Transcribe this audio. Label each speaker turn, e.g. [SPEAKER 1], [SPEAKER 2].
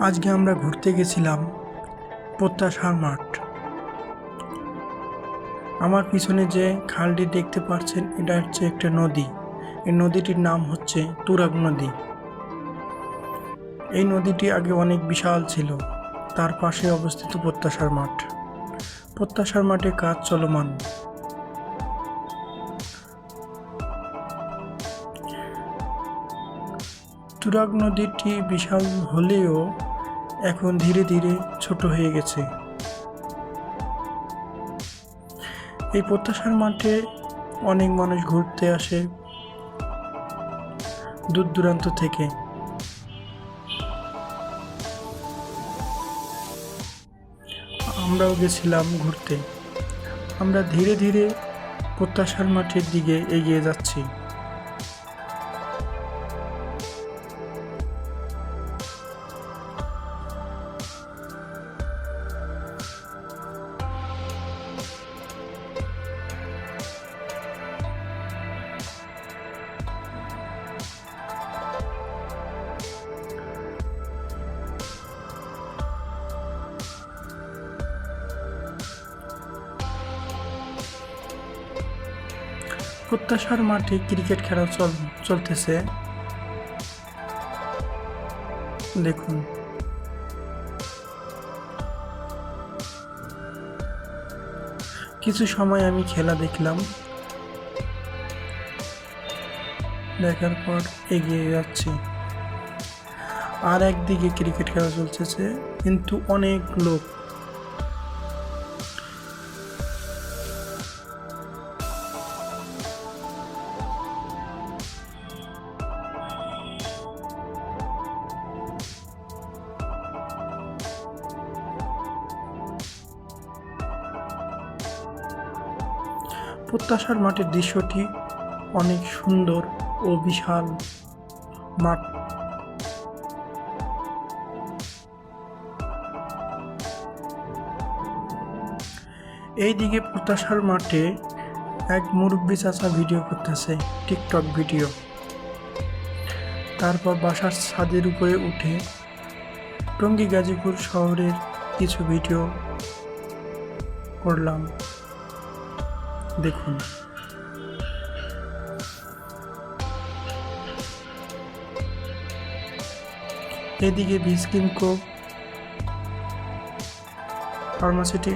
[SPEAKER 1] আজকে আমরা ঘুরতে গেছিলাম প্রত্যাশার মাঠ। আমার পিছনে যে খালটি দেখতে পাচ্ছেন, এটা হচ্ছে একটা নদী। এই নদীটির নাম হচ্ছে তুরাগ নদী। এই নদীটি আগে অনেক বিশাল ছিল, তার পাশে অবস্থিত প্রত্যাশার মাঠ। প্রত্যাশার মাঠে কাজ চলমান। তুরাগ নদীটি বিশাল হলেও এখন ধীরে ধীরে ছোট হয়ে গেছে। এই প্রত্যাশার মাঠে অনেক মানুষ ঘুরতে আসে দূর দূরান্ত থেকে। আমরাও গেছিলাম ঘুরতে। আমরা ধীরে ধীরে প্রত্যাশার মাঠের দিকে এগিয়ে যাচ্ছি। প্রত্যাশার মাঠে ক্রিকেট খেলা চল, চলতেছে। দেখুন। কিছু সময় আমি খেলা দেখলাম। দেখার পর এগিয়ে যাচ্ছি। আর একদিকে ক্রিকেট খেলা চলতেছে, কিন্তু অনেক লোক প্রত্যাশার মাঠের দৃশ্যটি অনেক সুন্দর ও বিশাল মাঠ। এইদিকে প্রত্যাশার মাঠে এক মুরব্বী চাচা ভিডিও করতেছে, টিকটক ভিডিও। তারপর বাসার ছাদের উপরে উঠে টঙ্গী গাজীপুর শহরের কিছু ভিডিও করলাম। দেখুন। এদিকে বিসকিমকো ফার্মাসিটি